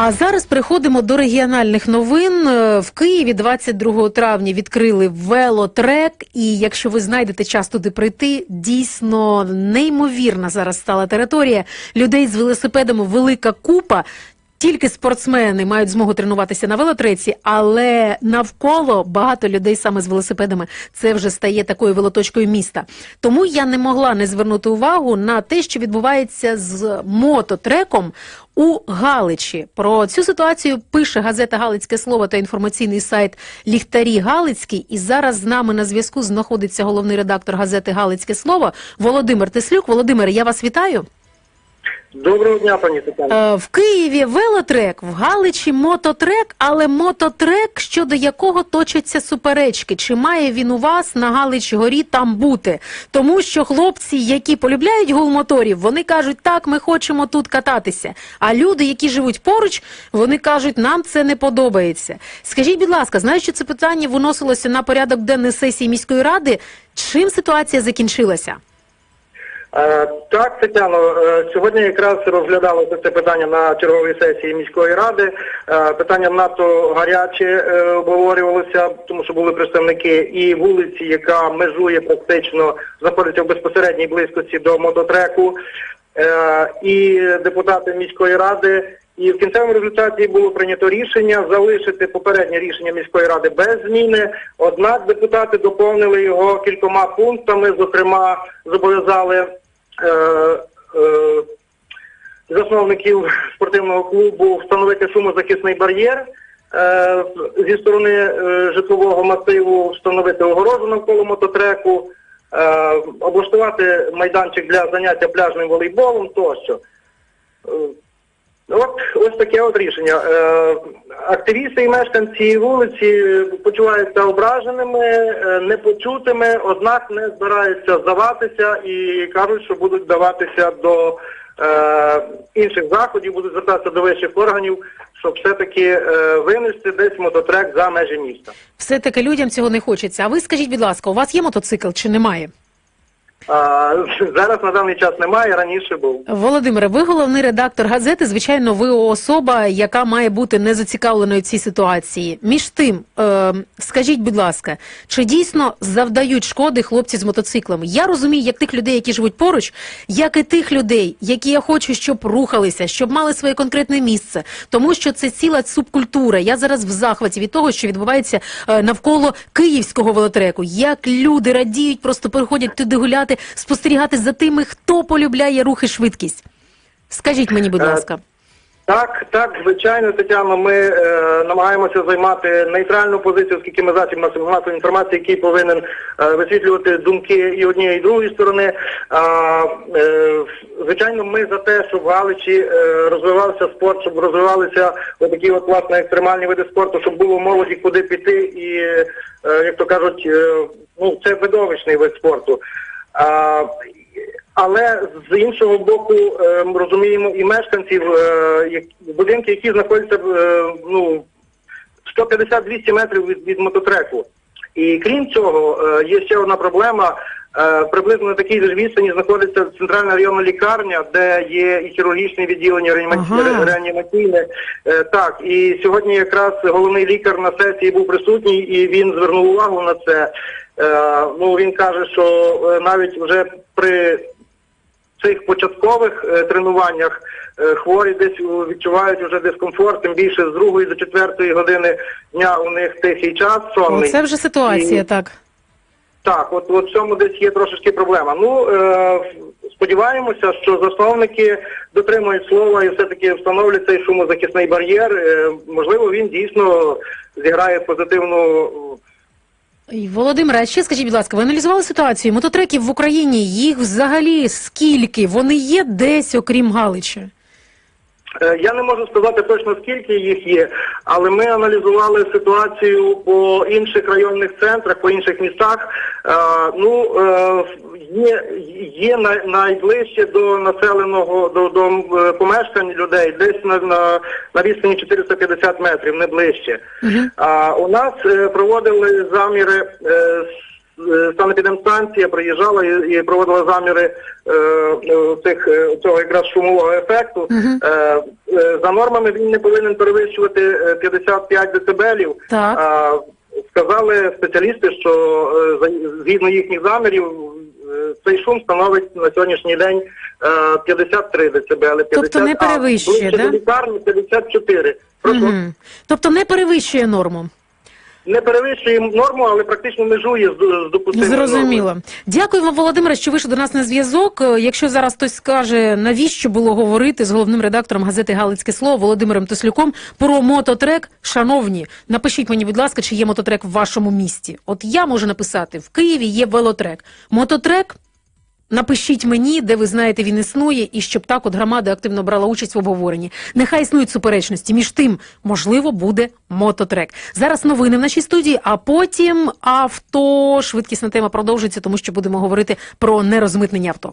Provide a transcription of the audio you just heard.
А зараз переходимо до регіональних новин. Е, В Києві 22 травня відкрили велотрек, і якщо ви знайдете час туди прийти, дійсно неймовірна зараз стала територія. Людей з велосипедами велика купа. Тільки спортсмени мають змогу тренуватися на велотреці, але навколо багато людей саме з велосипедами. Це вже стає такою велоточкою міста. Тому я не могла не звернути увагу на те, що відбувається з мототреком у Галичі. Про цю ситуацію пише газета Галицьке слово та інформаційний сайт Ліхтарі Галицький. І зараз з нами на зв'язку знаходиться головний редактор газети Галицьке слово Володимир Теслюк. Володимир, я вас вітаю. Доброго дня, пані Тетяна. Е, В Києві велотрек, в Галичі мототрек, але мототрек, щодо якого точаться суперечки. Чи має він у вас на Галичі горі там бути? Тому що хлопці, які полюбляють гул моторів, вони кажуть, так, ми хочемо тут кататися. А люди, які живуть поруч, вони кажуть, нам це не подобається. Скажіть, будь ласка, знаю, що це питання виносилося на порядок денний сесії міської ради. Чим ситуація закінчилася? Е, так, Тетяно, е, сьогодні якраз розглядалося це питання на черговій сесії міської ради. Е, питання надто гаряче обговорювалося, тому що були представники і вулиці, яка межує практично, знаходиться в безпосередній близькості до мототреку, і депутати міської ради. І в кінцевому результаті було прийнято рішення залишити попереднє рішення міської ради без зміни. Однак депутати доповнили його кількома пунктами, зокрема, зобов'язали засновників спортивного клубу встановити шумозахисний бар'єр е, зі сторони е, житлового масиву, встановити огорожу навколо мототреку, е, облаштувати майданчик для заняття пляжним волейболом тощо. От ось таке от рішення. Е, активісти і мешканці вулиці почуваються ображеними, е, непочутими, однак не збираються здаватися і кажуть, що будуть вдаватися до е, інших заходів, будуть звертатися до вищих органів, щоб все-таки винести десь мототрек за межі міста. Все-таки людям цього не хочеться. А ви скажіть, будь ласка, у вас є мотоцикл чи немає? Зараз на даний час немає, раніше був. Володимире, ви головний редактор газети. Звичайно, ви особа, яка має бути не зацікавленою в цій ситуації. Між тим, е, скажіть, будь ласка, чи дійсно завдають шкоди хлопці з мотоциклами? Я розумію, як тих людей, які живуть поруч, як і тих людей, які я хочу, щоб рухалися, щоб мали своє конкретне місце, тому що це ціла субкультура. Я зараз в захваті від того, що відбувається е, навколо київського велотреку. Як люди радіють, просто приходять туди гуляти, спостерігати за тими, хто полюбляє рух і швидкість. Скажіть мені, будь Е, ласка. Так, так, звичайно, Тетяно, ми е, намагаємося займати нейтральну позицію, оскільки ми засіб масової інформації, який повинен е, висвітлювати думки і однієї і другої сторони. А, е, звичайно, ми за те, щоб в Галичі е, розвивався спорт, щоб розвивалися такі от власне екстремальні види спорту, щоб було молоді куди піти, і е, як то кажуть, е, ну це видовищний вид спорту. А, але з іншого боку, ми розуміємо і мешканців е, будинки, які знаходяться е, ну 150-200 метрів від, від мототреку. І крім цього, е, є ще одна проблема. Приблизно на такій же відстані знаходиться центральна районна лікарня, де є і хірургічне відділення, Ага. реанімаційне. Так, і сьогодні якраз головний лікар на сесії був присутній, і він звернув увагу на це. Е, Ну він каже, що е, навіть вже при цих початкових е, тренуваннях хворі десь відчувають вже дискомфорт, тим більше з другої до четвертої години дня у них тихий час сонний. Це вже ситуація, І- так. Так, от, от в цьому десь є трошечки проблема. Ну е, сподіваємося, що засновники дотримують слова і все-таки встановлять цей шумозахисний бар'єр. Е, можливо, він дійсно зіграє позитивну Володимире, а ще скажіть, будь ласка, ви аналізували ситуацію? Мототреків в Україні їх взагалі скільки? Вони є десь, окрім Галичі? Е, Я не можу сказати точно скільки їх є, але ми аналізували ситуацію по інших районних центрах, по інших містах. Е, Ну е, є, є найближче до населеного до, до помешкань людей, десь на, на, на відстані 450 метрів, не ближче. А у нас проводили заміри е, санепідемстанція приїжджала і, і проводила заміри е, е, цих, е, цього якраз шумового ефекту. Е, е, за нормами він не повинен перевищувати е, 55 децибелів. Так. А, сказали спеціалісти, що е, згідно їхніх замірів е, цей шум становить на сьогоднішній день е, 53 децибели. 50, Тобто не перевищує, а да? лікарні 54. Прошу. Мгм. Тобто не перевищує норму. Не перевищує норму, але практично межує з, допустимою Зрозуміло. нормою. Дякуємо, Володимире, що вийшли до нас на зв'язок. Е, Якщо зараз хтось скаже, навіщо було говорити з головним редактором газети Галицьке слово Володимиром Тослюком про мототрек, шановні, напишіть мені, будь ласка, чи є мототрек в вашому місті. От я можу написати: в Києві є велотрек. Мототрек. Напишіть мені, де ви знаєте, він існує, і щоб так от громада активно брала участь в обговоренні. Нехай існують суперечності. Між тим, можливо, буде мототрек. Зараз новини в нашій студії, а потім авто. Швидкісна тема продовжиться, тому що будемо говорити про нерозмитнення авто.